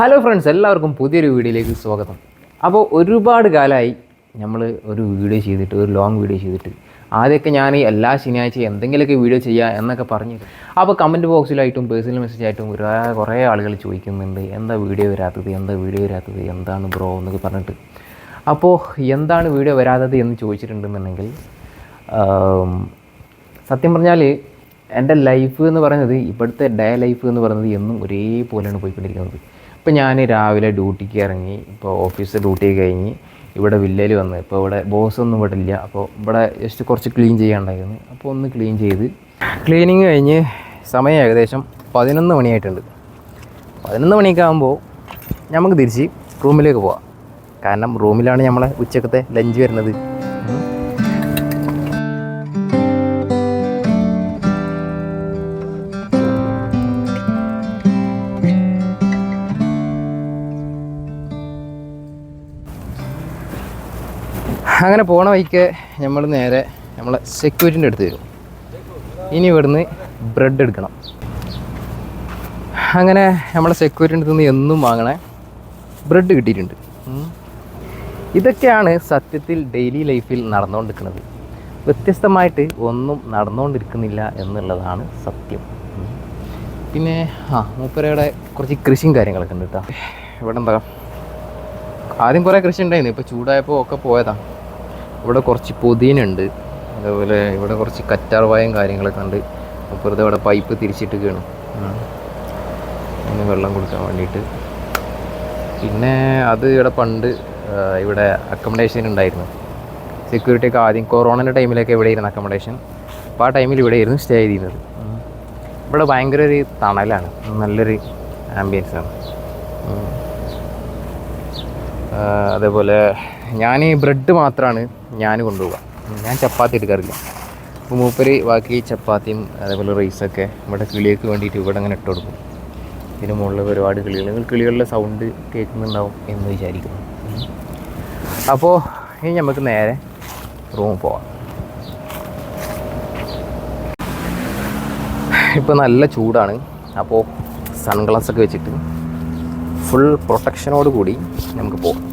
Hello friends എല്ലാവർക്കും പുതിയൊരു വീഡിയോയിലേക്ക് സ്വാഗതം. അപ്പോൾ ഒരുപാട് കാലമായി നമ്മൾ ഒരു വീഡിയോ ചെയ്തിട്ട് ഒരു ലോങ് വീഡിയോ ചെയ്തിട്ട്. ആദ്യമൊക്കെ ഞാൻ എല്ലാ ശനിയാഴ്ചയും എന്തെങ്കിലുമൊക്കെ വീഡിയോ ചെയ്യുക എന്നൊക്കെ പറഞ്ഞ്. അപ്പോൾ കമന്റ് ബോക്സിലായിട്ടും പേഴ്സണൽ മെസ്സേജ് ആയിട്ടും ഒരു കുറേ ആളുകൾ ചോദിക്കുന്നുണ്ട്. എന്താ വീഡിയോ വരാത്തത്? എന്താ വീഡിയോ വരാത്തത്? എന്താണ് ബ്രോ എന്നൊക്കെ പറഞ്ഞിട്ട്. അപ്പോൾ എന്താണ് വീഡിയോ വരാത്തത് എന്ന് ചോദിച്ചിട്ടുണ്ടെന്നുണ്ടെങ്കിൽ സത്യം പറഞ്ഞാൽ എന്റെ ലൈഫ് എന്ന് പറയുന്നത് ഇപ്പോഴത്തെ ഡേ ലൈഫ് എന്ന് പറയുന്നത് എന്നും ഒരേപോലെയാണ് പോയിക്കൊണ്ടിരിക്കുന്നത്. ഇപ്പോൾ ഞാൻ രാവിലെ ഡ്യൂട്ടിക്ക് ഇറങ്ങി ഇപ്പോൾ ഓഫീസ് ഡ്യൂട്ടി കഴിഞ്ഞ് ഇവിടെ വില്ലയിൽ വന്ന് ഇപ്പോൾ ഇവിടെ ബോസ് ഒന്നും ഇവിടെ ഇല്ല. അപ്പോൾ ഇവിടെ ജസ്റ്റ് കുറച്ച് ക്ലീൻ ചെയ്യാനുണ്ടായിരുന്നു. അപ്പോൾ ഒന്ന് ക്ലീൻ ചെയ്ത് ക്ലീനിങ് കഴിഞ്ഞ് സമയം ഏകദേശം പതിനൊന്ന് മണിയായിട്ടുണ്ട്. പതിനൊന്ന് മണിയൊക്കെ ആകുമ്പോൾ നമുക്ക് തിരിച്ച് റൂമിലേക്ക് പോവാം. കാരണം റൂമിലാണ് നമ്മളെ ഉച്ചക്കത്തെ ലഞ്ച് വരുന്നത്. അങ്ങനെ പോണ വഴിക്ക് നമ്മൾ നേരെ നമ്മളെ സെക്യൂരിറ്റിന്റെ അടുത്ത് വരും. ഇനി ഇവിടുന്ന് ബ്രെഡ് എടുക്കണം. അങ്ങനെ നമ്മളെ സെക്യൂരിറ്റിന്റെ അടുത്ത് നിന്ന് എന്നും വാങ്ങണേ ബ്രെഡ് കിട്ടിയിട്ടുണ്ട്. ഇതൊക്കെയാണ് സത്യത്തിൽ ഡെയിലി ലൈഫിൽ നടന്നുകൊണ്ടിരിക്കുന്നത്. വ്യത്യസ്തമായിട്ട് ഒന്നും നടന്നുകൊണ്ടിരിക്കുന്നില്ല എന്നുള്ളതാണ് സത്യം. പിന്നെ ആ മൂപ്പരയുടെ കുറച്ച് കൃഷിയും കാര്യങ്ങളൊക്കെ ഉണ്ട് കേട്ടോ. ഇവിടെ എന്താ? ആദ്യം കുറേ കൃഷി ഉണ്ടായിരുന്നു. ഇപ്പോൾ ചൂടായപ്പോൾ ഒക്കെ പോയതാണ് ഇവിടെ കുറച്ച് പൊതിയനുണ്ട്. അതേപോലെ ഇവിടെ കുറച്ച് കറ്റാർവായും കാര്യങ്ങളൊക്കെ ഉണ്ട്. അപ്പുറത്ത് ഇവിടെ പൈപ്പ് തിരിച്ചിട്ടൊക്കെയാണ് അതിന് വെള്ളം കൊടുക്കാൻ വേണ്ടിയിട്ട്. പിന്നെ അത് ഇവിടെ പണ്ട് ഇവിടെ അക്കോമഡേഷൻ ഉണ്ടായിരുന്നു. സെക്യൂരിറ്റി ഒക്കെ ആദ്യം കൊറോണന്റെ ടൈമിലൊക്കെ ഇവിടെ ഇരുന്ന അക്കോമഡേഷൻ അപ്പോൾ ആ ടൈമിൽ ഇവിടെ ആയിരുന്നു സ്റ്റേ ചെയ്തിരുന്നത്. ഇവിടെ ഭയങ്കര ഒരു തണലാണ്. നല്ലൊരു ആംബിയൻസ് ആണ്. അതേപോലെ ഞാൻ ബ്രെഡ് മാത്രമാണ് ഞാൻ കൊണ്ടുപോകാം ഞാൻ ചപ്പാത്തി എടുക്കാറില്ല. അപ്പോൾ മൂപ്പര് ബാക്കി ചപ്പാത്തിയും അതേപോലെ റൈസൊക്കെ ഇവിടെ കിളികൾക്ക് വേണ്ടിയിട്ട് ഇവിടെ അങ്ങനെ ഇട്ട് കൊടുക്കും. ഇതിന് മുകളിൽ ഒരുപാട് കിളികൾ. നിങ്ങൾ കിളികളുടെ സൗണ്ട് കേൾക്കുന്നുണ്ടാവും എന്ന് വിചാരിക്കുന്നു. അപ്പോൾ ഇനി നമുക്ക് നേരെ റൂം പോവാം. ഇപ്പോൾ നല്ല ചൂടാണ്. അപ്പോൾ സൺഗ്ലാസ് ഒക്കെ വെച്ചിട്ട് ഫുൾ പ്രൊട്ടക്ഷനോട് കൂടി നമുക്ക് പോകാം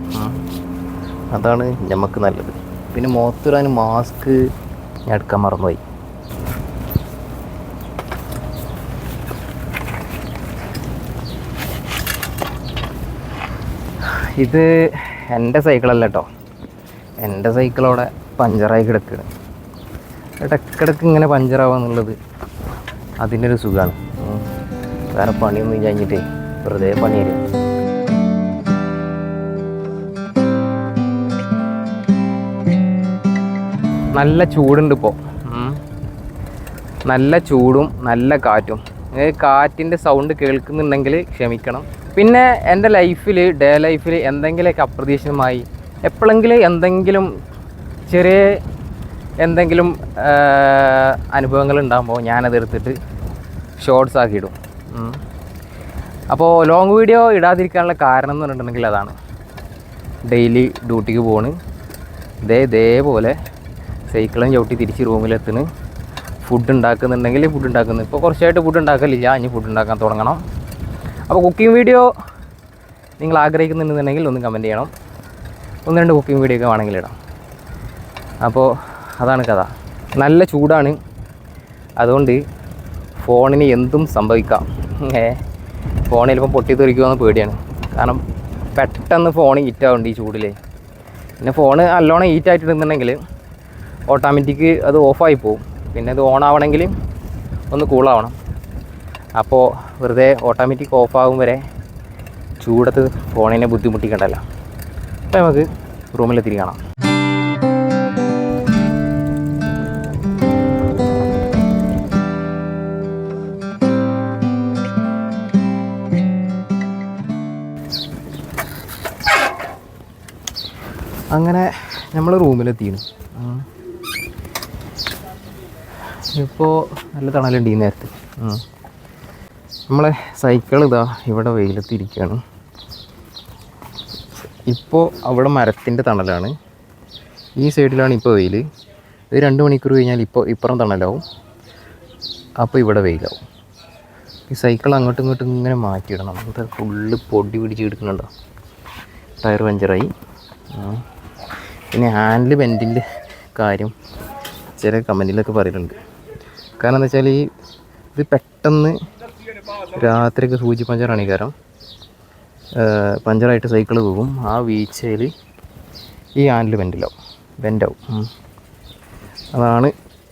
അതാണ് നമുക്ക് നല്ലത്. പിന്നെ മുഖത്തിടാൻ മാസ്ക് ഞാൻ എടുക്കാൻ മറന്നുപോയി. ഇത് എന്റെ സൈക്കിളല്ല കേട്ടോ എന്റെ സൈക്കിൾ അവിടെ പഞ്ചറായി കിടക്കുകയാണ് ഇടക്കിടക്ക് ഇങ്ങനെ പഞ്ചറാവുക എന്നുള്ളത് അതിന്റെ ഒരു സുഖമാണ്. വേറെ പണിയൊന്നും കഴിഞ്ഞിട്ടേ വെറുതെ പണി നല്ല ചൂടുണ്ട് ഇപ്പോൾ നല്ല ചൂടും നല്ല കാറ്റും. കാറ്റിന്റെ സൗണ്ട് കേൾക്കുന്നുണ്ടെങ്കിൽ ക്ഷമിക്കണം. പിന്നെ എന്റെ ലൈഫിൽ ഡേ ലൈഫിൽ എന്തെങ്കിലുമൊക്കെ അപ്രതീക്ഷിതമായി എപ്പോഴെങ്കിലും എന്തെങ്കിലും ചെറിയ എന്തെങ്കിലും അനുഭവങ്ങൾ ഉണ്ടാകുമ്പോൾ ഞാനത് എടുത്തിട്ട് ഷോർട്സ് ആക്കി ഇടും. അപ്പോൾ ലോങ് വീഡിയോ ഇടാതിരിക്കാനുള്ള കാരണം എന്ന് പറഞ്ഞിട്ടുണ്ടെങ്കിൽ അതാണ്. ഡെയിലി ഡ്യൂട്ടിക്ക് പോണ്. ഇതേ ഇതേപോലെ സൈക്കിളും ചവിട്ടി തിരിച്ച് റൂമിലെത്തുന്നു ഫുഡ് ഉണ്ടാക്കുന്നുണ്ടെങ്കിൽ ഫുഡ് ഉണ്ടാക്കുന്നു. ഇപ്പോൾ കുറച്ചായിട്ട് ഫുഡ് ഉണ്ടാക്കലില്ല. ഇനി ഫുഡ് ഉണ്ടാക്കാൻ തുടങ്ങണം. അപ്പോൾ കുക്കിംഗ് വീഡിയോ നിങ്ങൾ ആഗ്രഹിക്കുന്നുണ്ടെന്നുണ്ടെങ്കിൽ ഒന്ന് കമന്റ് ചെയ്യണം. ഒന്ന് രണ്ട് കുക്കിംഗ് വീഡിയോ ഒക്കെ വേണമെങ്കിൽ ഇടാം. അപ്പോൾ അതാണ് കഥ. നല്ല ചൂടാണ്. അതുകൊണ്ട് ഫോണിന് എന്തും സംഭവിക്കാം. ഏ ഫോൺ ചിലപ്പോൾ പൊട്ടിത്തെറിക്കുമെന്ന് പേടിയാണ്. കാരണം പെട്ടെന്ന് ഫോൺ ഹീറ്റാവുന്നുണ്ട് ഈ ചൂടിൽ പിന്നെ ഫോണ് നല്ലോണം ഹീറ്റ് ആയിട്ടുണ്ടെന്നുണ്ടെങ്കിൽ ഓട്ടോമാറ്റിക് അത് ഓഫായി പോകും പിന്നെ അത് ഓൺ ആവണമെങ്കിൽ ഒന്ന് കൂളാവണം അപ്പോൾ വെറുതെ ഓട്ടോമാറ്റിക് ഓഫാകും വരെ ചൂടത്ത് ഫോണിനെ ബുദ്ധിമുട്ടിക്കണ്ടല്ലോ. അപ്പോൾ നമുക്ക് റൂമിലെത്തിരി കാണാം. അങ്ങനെ നമ്മൾ റൂമിലെത്തിയിരുന്നു ഇപ്പോൾ നല്ല തണലുണ്ട് ഈ നേരത്ത്. നമ്മളെ സൈക്കിൾ ഇതാ ഇവിടെ വെയിലത്തിരിക്കുകയാണ് ഇപ്പോൾ അവിടെ മരത്തിന്റെ തണലാണ്. ഈ സൈഡിലാണ് ഇപ്പോൾ വെയിൽ ഇത് രണ്ട് മണിക്കൂർ കഴിഞ്ഞാൽ ഇപ്പോൾ ഇപ്പുറം തണലാവും. അപ്പോൾ ഇവിടെ വെയിലാവും. ഈ സൈക്കിൾ അങ്ങോട്ടും ഇങ്ങോട്ടും ഇങ്ങനെ മാറ്റിയിടണം. അത് ഫുള്ള് പൊടി പിടിച്ച് എടുക്കുന്നുണ്ടോ? ടയർ പഞ്ചറായി. പിന്നെ ഹാൻഡിൽ ബെൻഡിന്റെ കാര്യം ചില കമന്റിലൊക്കെ പറയുന്നുണ്ട് കാരണം എന്താ വെച്ചാൽ ഈ ഇത് പെട്ടെന്ന് രാത്രിയൊക്കെ സൂചി പഞ്ചറാണ് ഈ കാരണം. പഞ്ചറായിട്ട് സൈക്കിൾ പോകും. ആ വീഴ്ചയിൽ ഈ ഹാൻഡിൽ ബെൻഡിലാവും. ബെൻഡാവും. അതാണ്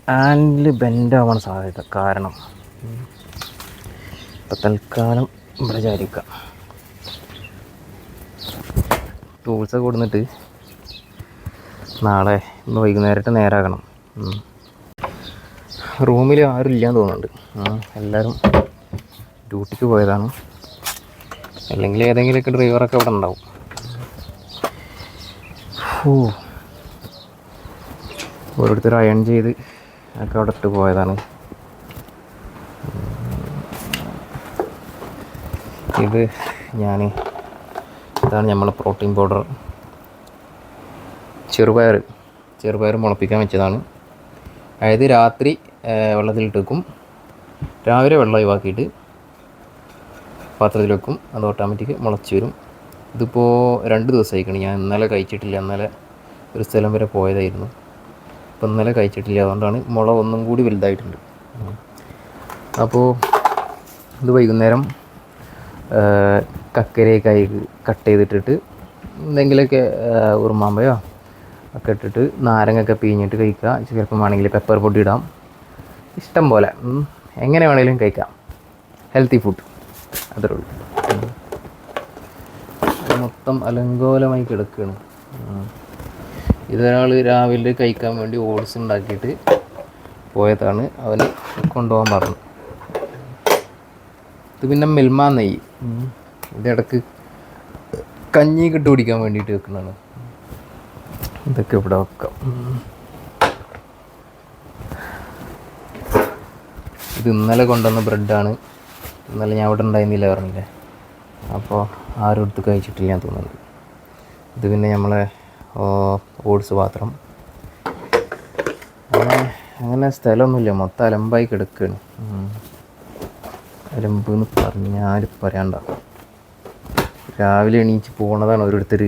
ഹാൻഡിൽ ബെൻഡാവാൻ സാധ്യത കാരണം. ഇപ്പം തൽക്കാലം ഇവിടെ വിചാരിക്കാം ടൂൾസൊക്കെ കൊടുന്നിട്ട് നാളെ ഇന്ന് വൈകുന്നേരമായിട്ട് നേരാക്കണം റൂമിൽ ആരും ഇല്ലാന്ന് തോന്നുന്നുണ്ട്. എല്ലാവരും ഡ്യൂട്ടിക്ക് പോയതാണ്. അല്ലെങ്കിൽ ഏതെങ്കിലുമൊക്കെ ഡ്രൈവറൊക്കെ അവിടെ ഉണ്ടാവും. ഓ ഓരോരുത്തർ അയൺ ചെയ്ത് ഒക്കെ അവിടെ ഇട്ട് പോയതാണ്. ഇത് ഞാൻ ഇതാണ് നമ്മളെ പ്രോട്ടീൻ പൗഡർ ചെറുപയർ ചെറുപയർ മുളപ്പിക്കാൻ വെച്ചതാണ്. അതായത് രാത്രി വെള്ളത്തിലിട്ട് വെക്കും രാവിലെ വെള്ളം ഒഴിവാക്കിയിട്ട് പാത്രത്തിൽ വെക്കും. അത് ഓട്ടോമാറ്റിക് മുളച്ച് വരും. ഇതിപ്പോൾ രണ്ട് ദിവസമായിക്കണം. ഞാൻ ഇന്നലെ കഴിച്ചിട്ടില്ല. ഇന്നലെ ഒരു സ്ഥലം വരെ പോയതായിരുന്നു. അപ്പോൾ ഇന്നലെ കഴിച്ചിട്ടില്ല. അതുകൊണ്ടാണ് മുള ഒന്നും കൂടി വലുതായിട്ടുണ്ട്. അപ്പോൾ ഇത് വൈകുന്നേരം കക്കരയൊക്കെ കട്ട് ചെയ്തിട്ടിട്ട് എന്തെങ്കിലുമൊക്കെ ഉറുമാമ്പയോ ഒക്കെ ഇട്ടിട്ട് നാരങ്ങയൊക്കെ പിഴിഞ്ഞിട്ട് കഴിക്കുക. ചിലപ്പം വേണമെങ്കിൽ പെപ്പർ പൊടി ഇടാം. ഇഷ്ടം പോലെ എങ്ങനെ വേണേലും കഴിക്കാം. ഹെൽത്തി ഫുഡ് അത്രേ ഉള്ളൂ. മൊത്തം അലങ്കോലമായി കിടക്കുകയാണ്. ഇതൊരാൾ രാവിലെ കഴിക്കാൻ വേണ്ടി ഓട്സ് ഉണ്ടാക്കിയിട്ട് പോയതാണ്. അവന് കൊണ്ടുപോകാൻ പറഞ്ഞു. ഇത് പിന്നെ മിൽമ നെയ്യ്. ഇതിടക്ക് കഞ്ഞി കിട്ടു വേണ്ടിയിട്ട് വെക്കുന്നതാണ്. ഇതൊക്കെ ഇവിടെ വെക്കാം. ഇത് ഇന്നലെ കൊണ്ടുവന്ന ബ്രെഡാണ്. ഇന്നലെ ഞാൻ അവിടെ ഉണ്ടായിരുന്നില്ല പറഞ്ഞില്ലേ. അപ്പോൾ ആരും എടുത്ത് കഴിച്ചിട്ടില്ല ഞാൻ തോന്നുന്നുണ്ട് ഇത് പിന്നെ നമ്മളെ ഓട്സ് പാത്രം. അങ്ങനെ അങ്ങനെ സ്ഥലമൊന്നുമില്ല. മൊത്തം അലമ്പായി കിടക്കുകയാണ്. അലമ്പ് എന്ന് പറഞ്ഞാൽ പറയാണ്ട. രാവിലെ എണീച്ച് പോണതാണ് ഓരോരുത്തർ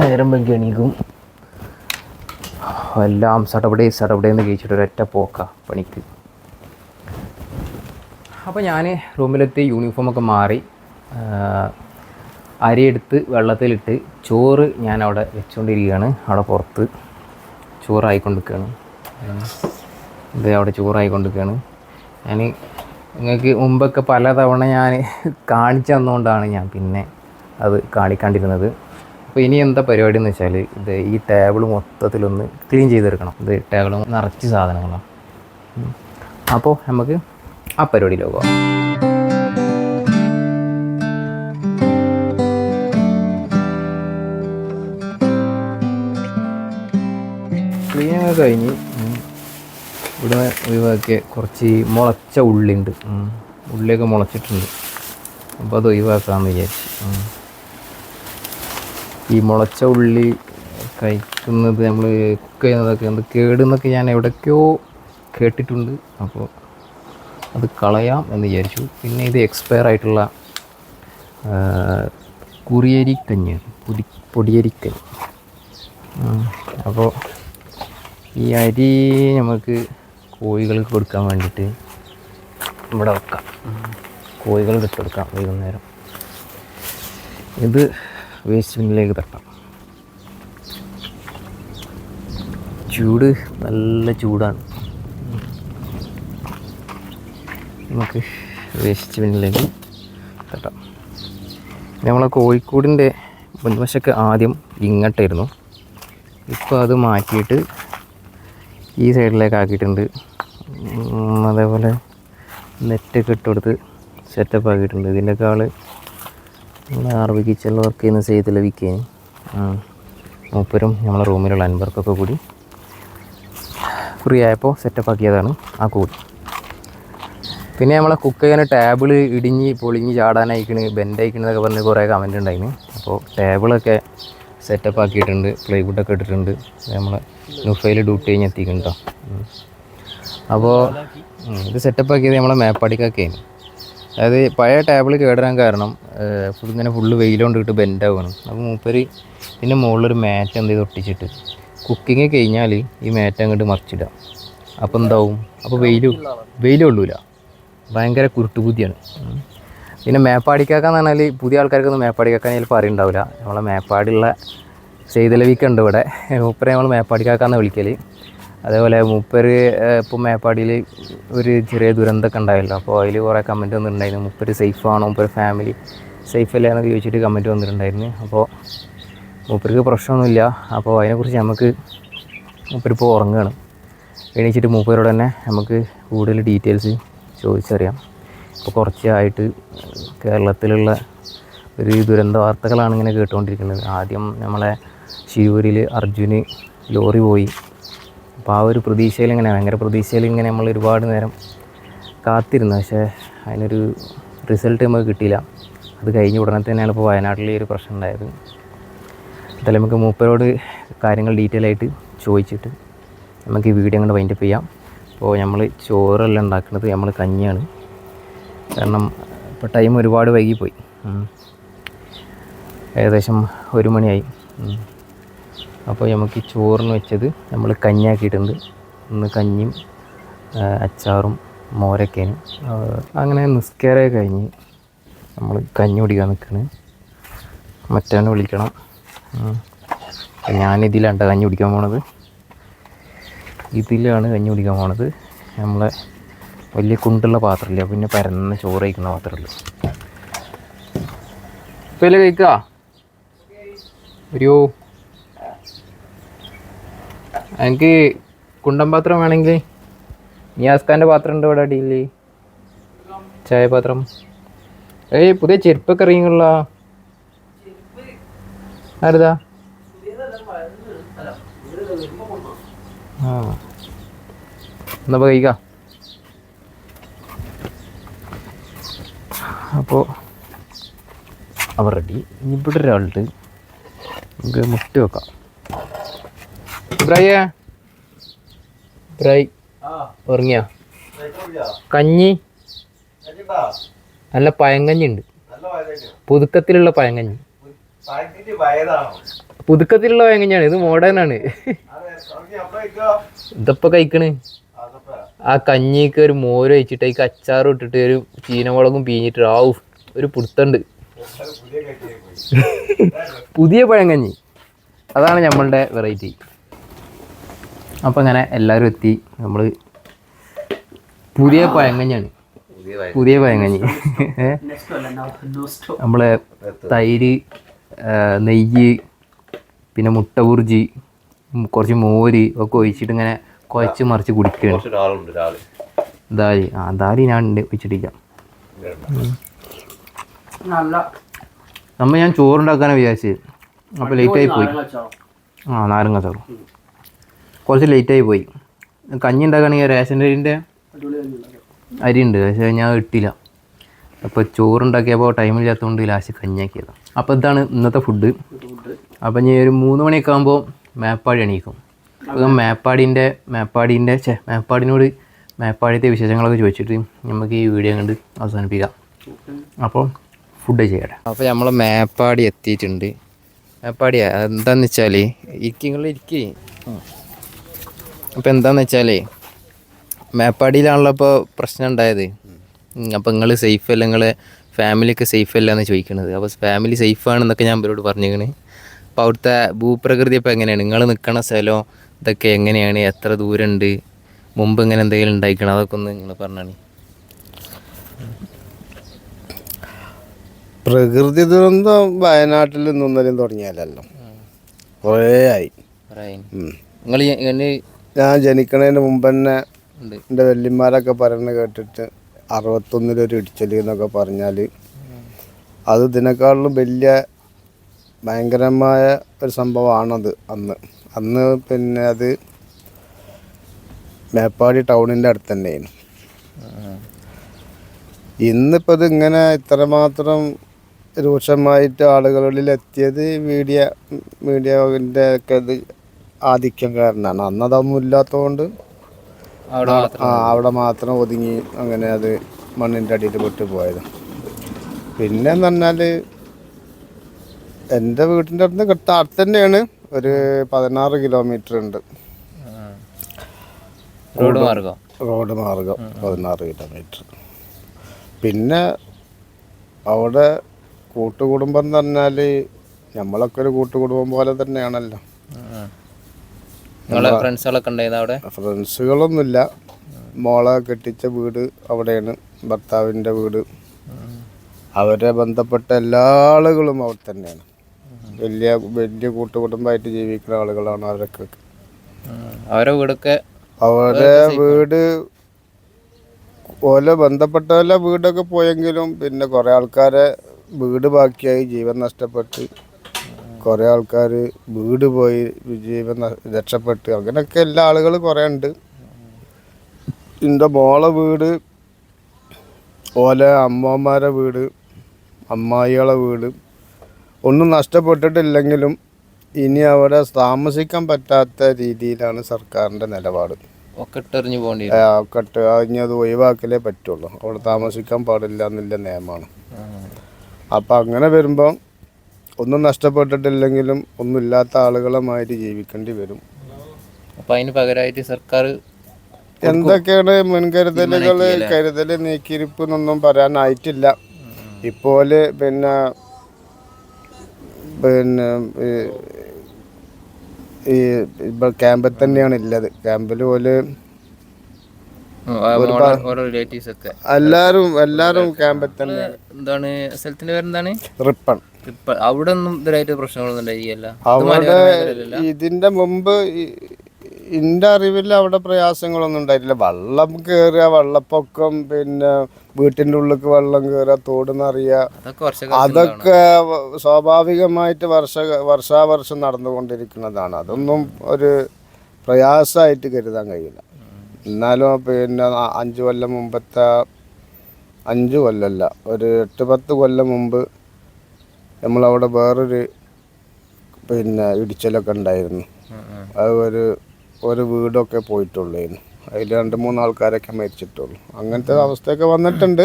നേരം വൈകി എണീക്കും. എല്ലാം സടപടേ എന്ന് കഴിച്ചിട്ട് ഒരൊറ്റ പോക്ക പണിക്ക്. അപ്പോൾ ഞാൻ റൂമിലെത്തി യൂണിഫോമൊക്കെ മാറി അരിയെടുത്ത് വെള്ളത്തിലിട്ട് ചോറ് ഞാൻ അവിടെ വെച്ചുകൊണ്ടിരിക്കുകയാണ് അവിടെ പുറത്ത് ചോറായിക്കൊണ്ടിരിക്കുകയാണ്. ഇത് അവിടെ ചോറായിക്കൊണ്ടിരിക്കുകയാണ്. ഞാൻ നിങ്ങൾക്ക് മുമ്പൊക്കെ പലതവണ ഞാൻ കാണിച്ചു തന്നുകൊണ്ടാണ് ഞാൻ പിന്നെ അത് കാണിക്കാണ്ടിരുന്നത്. അപ്പോൾ ഇനി എന്താ പരിപാടി എന്ന് വെച്ചാൽ ഇത് ഈ ടേബിൾ മൊത്തത്തിലൊന്ന് ക്ലീൻ ചെയ്തെടുക്കണം. ഇത് ടേബിൾ നിറച്ച് സാധനങ്ങളാണ്. അപ്പോൾ നമുക്ക് ആ പരിപാടിയിലേക്ക് പോകാം കഴിഞ്ഞ് ഇവിടെ ഒഴിവാക്കിയ കുറച്ച് മുളച്ച ഉള്ളിയുണ്ട് ഉള്ളിയൊക്കെ മുളച്ചിട്ടുണ്ട്. അപ്പോൾ അത് ഒഴിവാക്കാമെന്ന് വിചാരിച്ചു ഈ മുളച്ച ഉള്ളി കഴിക്കുന്നത് നമ്മൾ കുക്ക് ചെയ്യുന്നതൊക്കെ എന്ത് കേടുന്നൊക്കെ ഞാൻ എവിടേക്കോ കേട്ടിട്ടുണ്ട്. അപ്പോൾ അത് കളയാം എന്ന് വിചാരിച്ചു. പിന്നെ ഇത് എക്സ്പയർ ആയിട്ടുള്ള കുറിയരിക്കഞ്ഞ് പൊടി പൊടിയരിക്കഞ്ഞ് അപ്പോൾ ഈ അരി നമുക്ക് കോഴികൾക്ക് കൊടുക്കാൻ വേണ്ടിയിട്ട് ഇവിടെ വെക്കാം. കോഴികൾക്ക് വെച്ചെടുക്കാം വൈകുന്നേരം. ഇത് വേസ്റ്റ് ബിന്നിലേക്ക് തട്ടാം. ചൂട് നല്ല ചൂടാണ്. നമുക്ക് വേസ്റ്റ് ബിന്നിലേക്ക് തട്ടാം നമ്മളെ കോഴിക്കോടിന്റെ മുൻവശമൊക്കെ ആദ്യം ഇങ്ങോട്ടായിരുന്നു. ഇപ്പോൾ അത് മാറ്റിയിട്ട് ഈ സൈഡിലേക്ക് ആക്കിയിട്ടുണ്ട്. അതേപോലെ നെറ്റൊക്കെ ഇട്ട് കൊടുത്ത് സെറ്റപ്പ് ആക്കിയിട്ടുണ്ട്. ഇതിന്റെയൊക്കെ ആൾ നമ്മളെ അറബി കിച്ചണിൽ വർക്ക് ചെയ്യുന്ന സെയ്തിൽ വിൽക്കുകയും മൂപ്പരും നമ്മളെ റൂമിലുള്ള അൻവർക്കൊക്കെ കൂടി ഫ്രീ ആയപ്പോൾ സെറ്റപ്പ് ആക്കിയതാണ് ആ കൂടി. പിന്നെ നമ്മളെ കുക്ക് ചെയ്യുന്ന ടേബിൾ ഇടിഞ്ഞ് പൊളിഞ്ഞ് ചാടാനായിക്കണ് ബെൻഡായിക്കണെന്നൊക്കെ പറഞ്ഞ് കുറേ കമന്റ് ഉണ്ടായിരുന്നു അപ്പോൾ ടേബിളൊക്കെ സെറ്റപ്പ് ആക്കിയിട്ടുണ്ട് പ്ലൈവുഡൊക്കെ ഇട്ടിട്ടുണ്ട്. നമ്മളെ നുഫയിൽ ഡ്യൂട്ടി കഴിഞ്ഞ് എത്തിക്കുന്നുണ്ടോ അപ്പോൾ ഇത് സെറ്റപ്പ് ആക്കിയത് നമ്മളെ മേപ്പാടിക്കൊക്കെയാണ് അതായത് പഴയ ടേബിൾ കേടാൻ കാരണം ഫുൾ ഇങ്ങനെ ഫുള്ള് വെയിലുകൊണ്ടിട്ട് ബെൻഡാവുകയാണ് അപ്പോൾ മൂപ്പര് പിന്നെ മുകളിലൊരു മാറ്റ് എന്ത് ചെയ്ത് ഒട്ടിച്ചിട്ട് കുക്കിങ് കഴിഞ്ഞാൽ ഈ മാറ്റ് അങ്ങോട്ട് മറിച്ചിടാം അപ്പോൾ എന്താവും? അപ്പോൾ വെയിൽ വെയിൽ കൊള്ളൂല ഭയങ്കര കുരുട്ടുബുദ്ധിയാണ്. പിന്നെ മേപ്പാടിക്കാക്കാന്ന് പറഞ്ഞാൽ പുതിയ ആൾക്കാർക്കൊന്നും മേപ്പാടിക്കാക്കാൻ ചിലപ്പോൾ അറിയുണ്ടാവില്ല. നമ്മളെ മേപ്പാടിയുള്ള ചെയ്തലവിക്ക് ഉണ്ട് ഇവിടെ. മൂപ്പരെ നമ്മൾ മേപ്പാടിക്കാക്കാന്ന് വിളിക്കൽ അതേപോലെ മൂപ്പര് ഇപ്പോൾ മേപ്പാടിയിൽ ഒരു ചെറിയ ദുരന്തമൊക്കെ ഉണ്ടായല്ലോ. അപ്പോൾ അതിൽ കുറേ കമന്റ് വന്നിട്ടുണ്ടായിരുന്നു. മുപ്പര് സേഫ് ആണോ? മൂപ്പര് ഫാമിലി സേഫ് അല്ലേ എന്നൊക്കെ ചോദിച്ചിട്ട് കമന്റ് വന്നിട്ടുണ്ടായിരുന്നു. അപ്പോൾ മൂപ്പർക്ക് പ്രശ്നമൊന്നുമില്ല. അപ്പോൾ അതിനെക്കുറിച്ച് നമുക്ക് മൂപ്പരിപ്പോൾ ഉറങ്ങുകയാണ് എണീച്ചിട്ട് മൂപ്പരോട് തന്നെ നമുക്ക് കൂടുതൽ ഡീറ്റെയിൽസ് ചോദിച്ചറിയാം. ഇപ്പോൾ കുറച്ചായിട്ട് കേരളത്തിലുള്ള ഒരു ദുരന്ത വാർത്തകളാണ് ഇങ്ങനെ കേട്ടുകൊണ്ടിരിക്കുന്നത്. ആദ്യം നമ്മളെ ശിവൂരിൽ അർജുന് ലോറി പോയി. അപ്പോൾ ആ ഒരു പ്രതീക്ഷയിൽ ഇങ്ങനെ ഭയങ്കര പ്രതീക്ഷയിൽ ഇങ്ങനെ നമ്മൾ ഒരുപാട് നേരം കാത്തിരുന്നു. പക്ഷേ അതിനൊരു റിസൾട്ട് നമുക്ക് കിട്ടിയില്ല. അത് കഴിഞ്ഞ ഉടനെ തന്നെയാണ് ഇപ്പോൾ വയനാട്ടിൽ ഈ ഒരു പ്രശ്നം ഉണ്ടായത്. എന്തായാലും നമുക്ക് മൂപ്പരോട് കാര്യങ്ങൾ ഡീറ്റെയിൽ ആയിട്ട് ചോദിച്ചിട്ട് നമുക്ക് ഈ വീഡിയോ അങ്ങോട്ട് വൈൻഡപ്പ് ചെയ്യാം. അപ്പോൾ നമ്മൾ ചോറല്ല ഉണ്ടാക്കുന്നത് നമ്മൾ കഞ്ഞിയാണ്. കാരണം ഇപ്പോൾ ടൈം ഒരുപാട് വൈകിപ്പോയി. ഏകദേശം ഒരു മണിയായി. അപ്പോൾ നമുക്ക് ഈ ചോറിന് വെച്ചത് നമ്മൾ കഞ്ഞിയാക്കിയിട്ടുണ്ട്. ഇന്ന് കഞ്ഞിയും അച്ചാറും മോരക്കേനും അങ്ങനെ നിസ്കേറെ കഴിഞ്ഞ് നമ്മൾ കഞ്ഞി കുടിക്കാൻ നിൽക്കണ്. മറ്റവനെ വിളിക്കണം. ഞാനിതിലാണ്ട ഞാനിതിലാണ് കഞ്ഞി കുടിക്കാൻ പോണത്. ഇതിലാണ് കഞ്ഞി കുടിക്കാൻ പോണത്. നമ്മളെ വലിയ കുണ്ടുള്ള പാത്രമില്ല പിന്നെ പരന്ന ചോറ് കഴിക്കുന്ന പാത്രമില്ല ഇപ്പം കഴിക്കുക ഒരു എനിക്ക് കുണ്ടൻ പാത്രം വേണമെങ്കിൽ. നിയാസ്കാന്റെ പാത്രം ഉണ്ട് ഇവിടെ അടിയിൽ? ചായ പാത്രം ഏയ് പുതിയ ചെരുപ്പൊക്കെ ഇറങ്ങിയുള്ള ആരതാ? ആ. എന്നാ കഴിക്കാം. അപ്പോൾ അവർ റെഡി ഇനി ഇവിടെ ഒരാളുണ്ട്. നമുക്ക് മുട്ടി വെക്കാം. ബ്രൈയേ ബ്രൈ ഉറങ്ങിയ? കഞ്ഞി? നല്ല പഴങ്കഞ്ഞി ഉണ്ട് പുതുക്കത്തിലുള്ള പഴങ്കഞ്ഞി പുതുക്കത്തിലുള്ള പഴങ്കഞ്ഞിയാണ് ഇത് മോഡേൺ ആണ്. ഇതപ്പോ കഴിക്കണ്? ആ കഞ്ഞിക്ക് ഒരു മോര് വെച്ചിട്ട് അതിക്ക് അച്ചാറും ഇട്ടിട്ട് ഒരു ചീനമുളകും പീഞ്ഞിട്ട് ആവും ഒരു പുടുത്തുണ്ട് പുതിയ പഴങ്കഞ്ഞി അതാണ് നമ്മളുടെ വെറൈറ്റി. അപ്പം അങ്ങനെ എല്ലാവരും എത്തി. നമ്മൾ പുതിയ പഴങ്കഞ്ഞാണ് പുതിയ പഴങ്കഞ്ഞി ഏ? നമ്മളെ തൈര് നെയ്യ് പിന്നെ മുട്ട കുറച്ച് മോര് ഒക്കെ ഒഴിച്ചിട്ട് ഇങ്ങനെ കുഴച്ച് മറിച്ച് കുടിക്കുകയാണ്. ദാരി ആ ദാലി ഞാൻ ഉണ്ട് വെച്ചിട്ടില്ല നമ്മ ഞാൻ ചോറുണ്ടാക്കാനാണ് വിചാരിച്ചത്. അപ്പോൾ ലേറ്റായി പോയി. ആ നാരങ്ങ ചോറ് കുറച്ച് ലേറ്റായി പോയി. കഞ്ഞി ഉണ്ടാക്കുകയാണെങ്കിൽ റേഷൻ അരിന്റെ അരി ഉണ്ട് പക്ഷേ ഞാൻ ഇട്ടില്ല. അപ്പോൾ ചോറുണ്ടാക്കിയപ്പോൾ ടൈമില്ലാത്തതുകൊണ്ട് ലാസ്റ്റ് കഞ്ഞിയാക്കിയതാണ് അപ്പോൾ ഇതാണ് ഇന്നത്തെ ഫുഡ് അപ്പം ഞാൻ ഒരു മൂന്ന് മണിയൊക്കെ ആകുമ്പോൾ മേപ്പാടി എണീക്കും. അപ്പം മേപ്പാടിന്റെ മേപ്പാടിന്റെ ചെ മേപ്പാടിനോട് മേപ്പാടിയത്തെ വിശേഷങ്ങളൊക്കെ ചോദിച്ചിട്ട് നമുക്ക് ഈ വീഡിയോ കണ്ട് അവസാനിപ്പിക്കാം. അപ്പോൾ ഫുഡ് ചെയ്യട്ടെ. അപ്പോൾ നമ്മൾ മേപ്പാടി എത്തിയിട്ടുണ്ട്. മേപ്പാടി എന്താന്ന് വെച്ചാൽ ഇരിക്കുള്ള ഇരിക്കേ. അപ്പോൾ എന്താന്ന് വെച്ചാലേ മേപ്പാടിയിലാണല്ലോ ഇപ്പോൾ പ്രശ്നം ഉണ്ടായത്. അപ്പോൾ നിങ്ങൾ സേഫ് അല്ല? നിങ്ങളെ ഫാമിലിയൊക്കെ സേഫ് അല്ല എന്ന് ചോദിക്കണത്. അപ്പോൾ ഫാമിലി സേഫ് ആണെന്നൊക്കെ ഞാൻ ഇവരോട് പറഞ്ഞിരിക്കണ്. അപ്പോൾ അവിടുത്തെ ഭൂപ്രകൃതി ഇപ്പോൾ എങ്ങനെയാണ്? നിങ്ങൾ നിൽക്കണ സ്ഥലം ഇതൊക്കെ എങ്ങനെയാണ്? എത്ര ദൂരമുണ്ട് മുമ്പ് ഇങ്ങനെ എന്തെങ്കിലും ഉണ്ടായിക്കണം? അതൊക്കെ ഒന്ന് നിങ്ങൾ പറഞ്ഞാണ്. പ്രകൃതി ദുരന്തം വയനാട്ടിൽ നിന്നലും തുടങ്ങിയാലല്ലോ. കുറേ ആയി. നിങ്ങൾ ഞാൻ ജനിക്കണതിന് മുമ്പ് തന്നെ എന്റെ വല്യന്മാരൊക്കെ പറയുന്നത് കേട്ടിട്ട് അറുപത്തൊന്നിലൊരു ഇടിച്ചൽ എന്നൊക്കെ പറഞ്ഞാൽ അത് ഇതിനേക്കാളും വലിയ ഭയങ്കരമായ ഒരു സംഭവമാണത് അന്ന്. അന്ന് പിന്നെ അത് മേപ്പാടി ടൗണിന്റെ അടുത്ത് തന്നെയാണ് ഇന്നിപ്പോൾ ഇത് ഇങ്ങനെ ഇത്രമാത്രം രൂക്ഷമായിട്ട് ആളുകളിൽ എത്തിയത് മീഡിയ മീഡിയന്റെ ഒക്കെ ഇത് ആധിക്യം കാരണമാണ്. അന്ന് അതൊന്നും ഇല്ലാത്തതുകൊണ്ട് ആ അവിടെ മാത്രം ഒതുങ്ങി അങ്ങനെ അത് മണ്ണിന്റെ അടിയിൽ പെട്ടു പോയത് പിന്നെ എന്ന് പറഞ്ഞാൽ എന്റെ വീട്ടിന്റെ അടുത്ത് അടുത്ത് തന്നെയാണ്. ഒരു പതിനാറ് കിലോമീറ്റർ ഉണ്ട്. റോഡ് മാർഗം? റോഡ് മാർഗം പതിനാറ് കിലോമീറ്റർ പിന്നെ അവിടെ കൂട്ടുകുടുംബം എന്ന് പറഞ്ഞാൽ നമ്മളൊക്കെ ഒരു കൂട്ടുകുടുംബം പോലെ തന്നെയാണല്ലോ. ഫ്രണ്ട്സുകളൊക്കെ അവിടെ? ഫ്രണ്ട്സുകളൊന്നുമില്ല മോളെ കെട്ടിച്ച വീട് അവിടെയാണ്. ഭർത്താവിന്റെ വീട്. അവരെ ബന്ധപ്പെട്ട എല്ലാ ആളുകളും അവിടെ തന്നെയാണ്. വലിയ വലിയ കൂട്ടുകുടുംബമായിട്ട് ജീവിക്കുന്ന ആളുകളാണ് അവരൊക്കെ. അവരെ വീടൊക്കെ അവരെ വീട് ഓലെ ബന്ധപ്പെട്ടവരുടെ വീടൊക്കെ പോയെങ്കിലും പിന്നെ കുറേ ആൾക്കാരെ വീട് ബാക്കിയായി ജീവൻ നഷ്ടപ്പെട്ട്. കുറേ ആൾക്കാർ വീട് പോയി ജീവൻ രക്ഷപ്പെട്ട്. അങ്ങനെയൊക്കെ എല്ലാ ആളുകൾ കുറേ ഉണ്ട്. എന്റെ മോളെ വീട് ഓലെ അമ്മമാരെ വീട് അമ്മായികളെ വീട് ഒന്നും നഷ്ടപ്പെട്ടിട്ടില്ലെങ്കിലും ഇനി അവിടെ താമസിക്കാൻ പറ്റാത്ത രീതിയിലാണ് സർക്കാരിന്റെ നിലപാട്. ഒക്കെ ഇട്ടെറിഞ്ഞ് പോകേണ്ടി ഒക്കെട്ട് കട്ട് ഇനി അത് ഒഴിവാക്കലേ പറ്റുള്ളൂ. അവിടെ താമസിക്കാൻ പാടില്ല എന്നുള്ള നിയമമാണ്. അപ്പം അങ്ങനെ വരുമ്പം ഒന്നും നഷ്ടപ്പെട്ടിട്ടില്ലെങ്കിലും ഒന്നുമില്ലാത്ത ആളുകളുമായിട്ട് ജീവിക്കേണ്ടി വരും. അപ്പം അതിന് പകരമായിട്ട് സർക്കാർ എന്തൊക്കെയാണ് മുൻകരുതലുകൾ? കരുതൽ നീക്കിയിരിപ്പ് എന്നൊന്നും പറയാനായിട്ടില്ല. ഇപ്പോൾ പിന്നെ പിന്നെ ഈ- ഇപ്പൊ ക്യാമ്പിൽ തന്നെയാണ് ഉള്ളത് ക്യാമ്പിൽ പോലെ എല്ലാരും എല്ലാരും ക്യാമ്പിൽ തന്നെ എന്താണ് സ്ഥലത്തിന്റെ പേരെന്താണ്? റിപ്പൺ. ഇപ്പൊ അവിടെ ഒന്നും ഇതുവരായിട്ട് പ്രശ്നങ്ങളൊന്നും ഉണ്ടായില്ല അവിടെ ഇതിന്റെ മുമ്പ് ഇന്റെ അറിവിൽ അവിടെ പ്രയാസങ്ങളൊന്നും ഉണ്ടായിട്ടില്ല. വെള്ളം കയറുക വെള്ളപ്പൊക്കം പിന്നെ വീട്ടിന്റെ ഉള്ളിലേക്ക് വെള്ളം കയറുക തോട് നിറയുക. അതൊക്കെ സ്വാഭാവികമായിട്ട് വർഷ വർഷാവർഷം നടന്നുകൊണ്ടിരിക്കുന്നതാണ്. അതൊന്നും ഒരു പ്രയാസമായിട്ട് കരുതാൻ കഴിയില്ല. എന്നാലും പിന്നെ അഞ്ച് കൊല്ലം മുമ്പത്തെ അഞ്ച് കൊല്ലമല്ല ഒരു എട്ട് പത്ത് കൊല്ലം മുമ്പ് നമ്മളവിടെ വേറൊരു പിന്നെ ഇടിച്ചലൊക്കെ ഉണ്ടായിരുന്നു. അത് ഒരു ഒരു വീടൊക്കെ പോയിട്ടുള്ളായിരുന്നു അതിൽ രണ്ട് മൂന്ന് ആൾക്കാരൊക്കെ മരിച്ചിട്ടുള്ളൂ. അങ്ങനത്തെ അവസ്ഥയൊക്കെ വന്നിട്ടുണ്ട്.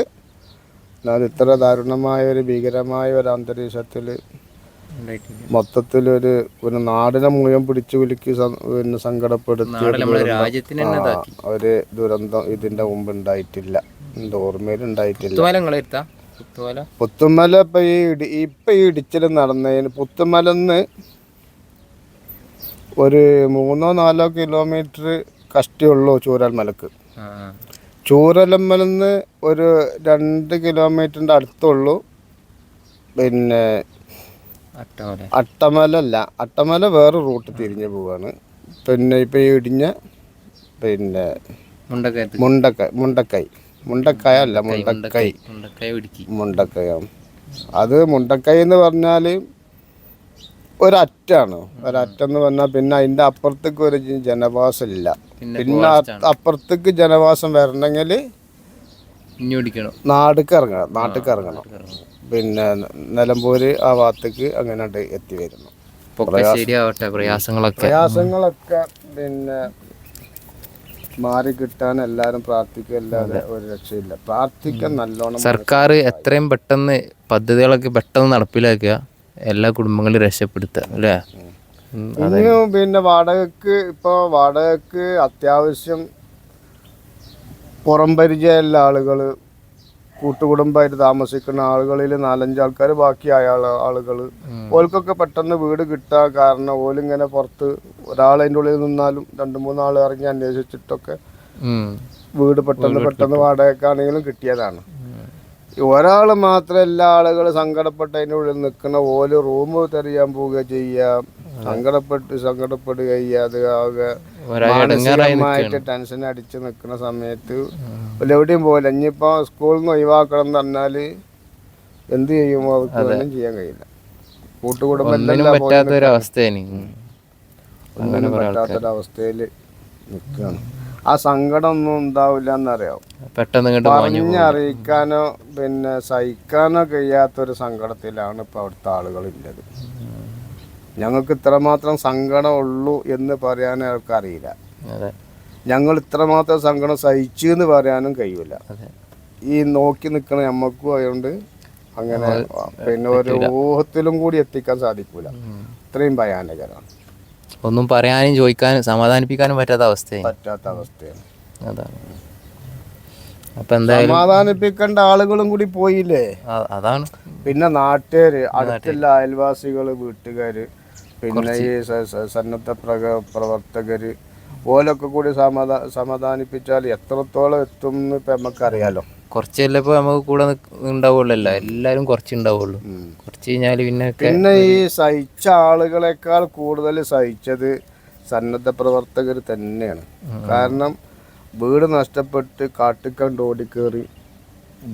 എന്നാൽ ഇത്ര ദാരുണമായ ഒരു ഭീകരമായ ഒരു അന്തരീക്ഷത്തിൽ മൊത്തത്തിൽ മൊത്തത്തിലൊരു ഒരു നാടിനെ മുഴുവൻ പിടിച്ചു കുലുക്കി പിന്നെ സങ്കടപ്പെടുത്തി ഒരു ദുരന്തം ഇതിന്റെ മുമ്പ് ഉണ്ടായിട്ടില്ല. എന്റെ ഓർമ്മയിൽ ഉണ്ടായിട്ടില്ല. പുത്തുമല ഇപ്പൊ ഈ ഇപ്പൊ ഈ ഇടിച്ചിൽ നടന്നതിന് പുത്തുമലന്ന് ഒരു മൂന്നോ നാലോ കിലോമീറ്റർ കഷ്ടിയുള്ളൂ ചൂരൽമലക്ക്. ചൂരലമ്മലെന്ന് ഒരു രണ്ട് കിലോമീറ്ററിന്റെ അടുത്തുള്ളൂ. പിന്നെ അട്ടമല. അട്ടമല അല്ല അട്ടമല വേറെ റൂട്ട് തിരിഞ്ഞു പോവാണ്. പിന്നെ ഇപ്പം ഈ ഇടിഞ്ഞ പിന്നെ മുണ്ടക്ക മുണ്ടക്കൈ. മുണ്ടക്കായ അല്ല മുണ്ടക്കൈ മുണ്ടക്കൈ. മുണ്ടക്കയാണ് അത് മുണ്ടക്കൈ എന്ന് പറഞ്ഞാൽ ഒരറ്റാണ് ഒരറ്റെന്ന് പറഞ്ഞാൽ പിന്നെ അതിന്റെ അപ്പുറത്തേക്ക് ഒരു ജനവാസം ഇല്ല പിന്നെ അപ്പുറത്തേക്ക് ജനവാസം വരണമെങ്കിൽ നാട്ടിക്ക് ഇറങ്ങണം. നാട്ടിക്ക് ഇറങ്ങണം. പിന്നെ നിലമ്പൂര് ആ ഭാഗത്തേക്ക് അങ്ങനെ എത്തി വരുന്നു. പ്രയാസങ്ങളൊക്കെ. പ്രയാസങ്ങളൊക്കെ പിന്നെ മാറി കിട്ടാൻ എല്ലാവരും പ്രാർത്ഥിക്കല്ലാതെ ഒരു രക്ഷയില്ല. പ്രാർത്ഥിക്കാൻ നല്ലോണം സർക്കാർ എത്രയും പെട്ടെന്ന് പദ്ധതികളൊക്കെ പെട്ടെന്ന് നടപ്പിലാക്കുക. എല്ലാ കുടുംബങ്ങളും രക്ഷപ്പെടുത്തുക അല്ലേ? പിന്നെ വാടകക്ക് ഇപ്പോൾ വാടകക്ക് അത്യാവശ്യം പുറം പരിചയമുള്ള ആളുകൾ കൂട്ടുകുടുംബമായിട്ട് താമസിക്കുന്ന ആളുകളിൽ നാലഞ്ച് ആൾക്കാർ ബാക്കിയായ ആളുകൾ ഓൽക്കൊക്കെ പെട്ടെന്ന് വീട് കിട്ടാൻ കാരണം ഓലിങ്ങനെ പുറത്ത് ഒരാൾ അതിന്റെ ഉള്ളിൽ നിന്നാലും രണ്ട് മൂന്നാൾ ഇറങ്ങി അന്വേഷിച്ചിട്ടൊക്കെ. വീട് പെട്ടെന്ന് പെട്ടെന്ന് വാടകക്കാണെങ്കിലും കിട്ടിയതാണ്. ഒരാൾ മാത്രം എല്ലാ ആളുകൾ സങ്കടപ്പെട്ട് അതിന്റെ ഉള്ളിൽ നിൽക്കുന്ന ഓൽ റൂം തെറിയാൻ പോവുക ചെയ്യാം. സങ്കടപ്പെട്ട് സങ്കടപ്പെടുക അത് ആകെ മാനസികമായിട്ട് ടെൻഷൻ അടിച്ച് നിൽക്കുന്ന സമയത്ത് എവിടെയും പോലെ ഇനിയിപ്പോൾ സ്കൂളിൽ നിന്ന് ഒഴിവാക്കണം എന്ന് പറഞ്ഞാൽ എന്ത് ചെയ്യുമോ അവർക്ക് ഒന്നും ചെയ്യാൻ കഴിയില്ല. കൂട്ടുകുടുംബം പറ്റാത്തൊരവസ്ഥയിൽ നിൽക്കുകയാണ്. ആ സങ്കടം ഒന്നും ഉണ്ടാവില്ല എന്നറിയാം പെട്ടെന്ന് ഇങ്ങോട്ട് പറഞ്ഞറിയിക്കാനോ പിന്നെ സഹിക്കാനോ കഴിയാത്തൊരു സങ്കടത്തിലാണ് ഇപ്പോൾ അവിടുത്തെ ആളുകളുള്ളത് ഞങ്ങൾക്ക് ഇത്രമാത്രം സങ്കടം ഉള്ളൂ എന്ന് പറയാൻ അതെ. ഞങ്ങൾ ഇത്രമാത്രം സങ്കടം സഹിച്ചു എന്ന് പറയാനും കഴിയൂല ഈ നോക്കി നിൽക്കണ നമ്മക്കും അതുകൊണ്ട് അങ്ങനെ പിന്നെ ഒരു ഊഹത്തിലും കൂടി എത്തിക്കാൻ സാധിക്കൂല. ഇത്രയും ഭയാനകരമാണ് ഒന്നും പറയാനും ചോദിക്കാനും സമാധാനിപ്പിക്കാനും പറ്റാത്ത അവസ്ഥയാണ് പറ്റാത്ത അവസ്ഥയാണ്. അതാണ്. അപ്പം എന്തായാലും സമാധാനിപ്പിക്കേണ്ട ആളുകളും കൂടി പോയില്ലേ? അതാണ്. പിന്നെ നാട്ടുകാര് അടുത്തുള്ള അയൽവാസികൾ വീട്ടുകാര് പിന്നെ ഈ സന്നദ്ധ പ്രവർത്തകര് ഓലൊക്കെ കൂടി സമാധാ സമാധാനിപ്പിച്ചാൽ എത്രത്തോളം എത്തും എന്ന് ഇപ്പൊ നമുക്കറിയാലോ കുറച്ചല്ലേ ഇപ്പൊ നമുക്ക് കൂടെ ഉണ്ടാവുള്ളല്ല എല്ലാവരും കുറച്ച് ഉണ്ടാവുള്ളൂ കുറച്ച് കഴിഞ്ഞാൽ പിന്നെ പിന്നെ ഈ സഹിച്ച ആളുകളെക്കാൾ കൂടുതൽ സഹിച്ചത് സന്നദ്ധ പ്രവർത്തകർ തന്നെയാണ്. കാരണം വീട് നഷ്ടപ്പെട്ട് കാട്ടിക്കണ്ട് ഓടിക്കേറി.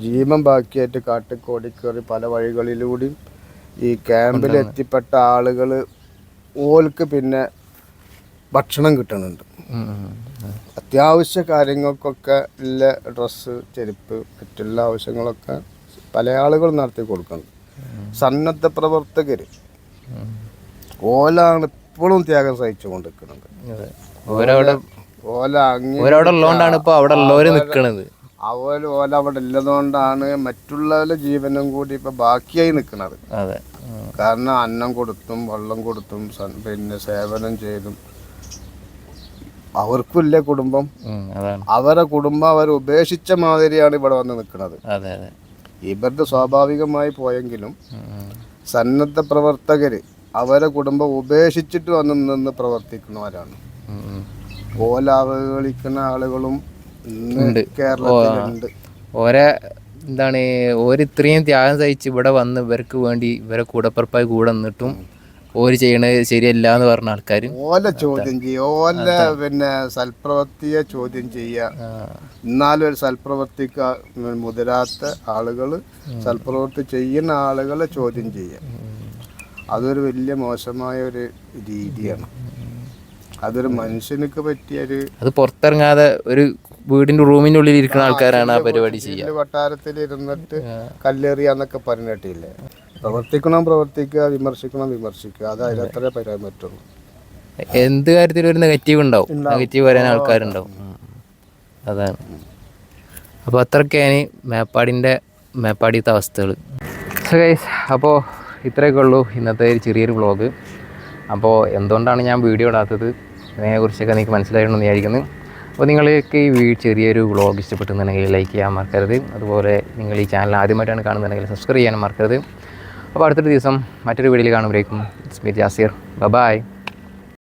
ജീവൻ ബാക്കിയായിട്ട് കാട്ടിക്ക് ഓടിക്കേറി പല വഴികളിലൂടെയും. ഈ ക്യാമ്പിൽ എത്തിപ്പെട്ട ആളുകൾ ഓൽക്ക് പിന്നെ ഭക്ഷണം കിട്ടുന്നുണ്ട്. അത്യാവശ്യ കാര്യങ്ങൾക്കൊക്കെ ഉള്ള ഡ്രസ്സ് ചെരുപ്പ് മറ്റുള്ള ആവശ്യങ്ങളൊക്കെ പല ആളുകൾ നടത്തി കൊടുക്കുന്നുണ്ട് സന്നദ്ധ പ്രവർത്തകർ ഓലാണ് ഇപ്പോഴും ത്യാഗം സഹിച്ചു കൊണ്ടിരിക്കുന്നത് ഓല ഓരവിടെ ഉള്ളതുകൊണ്ടാണ് ഇപ്പൊ അവിടെ ഉള്ളവര് നിക്കണത്. അവർ ഓല അവിടെ ഇല്ലതുകൊണ്ടാണ് മറ്റുള്ളവരുടെ ജീവനും കൂടി ഇപ്പൊ ബാക്കിയായി നിക്കണത്. അതെ. കാരണം അന്നം കൊടുത്തും വെള്ളം കൊടുത്തും പിന്നെ സേവനം ചെയ്തും അവർക്കില്ല കുടുംബം? അവരെ കുടുംബം അവർ ഉപേക്ഷിച്ച മാതിരിയാണ് ഇവിടെ വന്ന് നിൽക്കുന്നത് ഇവരുടെ സ്വാഭാവികമായി പോയെങ്കിലും. സന്നദ്ധ പ്രവർത്തകര് അവരെ കുടുംബം ഉപേക്ഷിച്ചിട്ട് വന്ന് നിന്ന് പ്രവർത്തിക്കുന്നവരാണ്. ഓല ആളുകളും ഇന്ന് കേരളത്തിലുണ്ട്. ഓരെ എന്താണ് ഓര് ഇത്രയും ത്യാഗം സഹിച്ച് ഇവിടെ വന്ന് ഇവർക്ക് വേണ്ടി ഇവരെ കൂടപ്പുറപ്പായി കൂടെ നിന്നിട്ടും ഓര് ചെയ്യണത് ശരിയല്ല എന്ന് പറഞ്ഞ ആൾക്കാർ ഓല ചോദ്യം ചെയ്യുക ഓല പിന്നെ സൽപ്രവൃത്തിയെ ചോദ്യം ചെയ്യുക എന്നാലും ഒരു സൽപ്രവൃത്തിക്ക് മുതിരാത്ത ആളുകൾ സൽപ്രവൃത്തി ചെയ്യുന്ന ആളുകളെ ചോദ്യം ചെയ്യുക അതൊരു വലിയ മോശമായ ഒരു രീതിയാണ്. അതൊരു മനുഷ്യനക്ക് പറ്റിയൊരു അത് പുറത്തിറങ്ങാതെ ഒരു വീടിന്റെ റൂമിന്റെ ഉള്ളിൽ ഇരിക്കുന്ന ആൾക്കാരാണ് ആ പരിപാടി ചെയ്യുക. വട്ടാരത്തിൽ ഇരുന്നിട്ട് കല്ലെറിയാന്നൊക്കെ പറഞ്ഞിട്ടില്ലേ? പ്രവർത്തിക്കണം പ്രവർത്തിക്കുക വിമർശിക്കണം വിമർശിക്കുക. അത് അതിലത്രേ പറയാൻ പറ്റുള്ളൂ. എന്ത് കാര്യത്തിലും ഒരു നെഗറ്റീവ് ഉണ്ടാവും. നെഗറ്റീവ് പറയാൻ ആൾക്കാരുണ്ടാവും. അതാണ്. അപ്പോൾ അത്രയൊക്കെയാണ് മേപ്പാടിന്റെ മേപ്പാടിയത്തെ അവസ്ഥകൾ സോ ഗൈസ് അപ്പോൾ ഇത്രയൊക്കെ ഉള്ളൂ ഇന്നത്തെ ഒരു ചെറിയൊരു വ്ളോഗ് അപ്പോൾ എന്തുകൊണ്ടാണ് ഞാൻ വീഡിയോ ഇടാത്തത്? ഇതിനെക്കുറിച്ചൊക്കെ നിങ്ങൾക്ക് മനസ്സിലായിട്ടുണ്ടെന്ന് വിചാരിക്കുന്നു. അപ്പോൾ നിങ്ങൾക്ക് ഈ വീ ചെറിയൊരു വ്ളോഗ് ഇഷ്ടപ്പെട്ടുന്നുണ്ടെങ്കിൽ ലൈക്ക് ചെയ്യാൻ മറക്കരുത്. അതുപോലെ നിങ്ങൾ ഈ ചാനൽ ആദ്യമായിട്ടാണ് കാണുന്നുണ്ടെങ്കിൽ സബ്സ്ക്രൈബ് ചെയ്യാനും മറക്കരുത്. അപ്പോൾ അടുത്തൊരു ദിവസം മറ്റൊരു വീഡിയോയിൽ കാണുമ്പോഴേക്കും ഇറ്റ്സ് മീ ജാസിർ. ബൈ.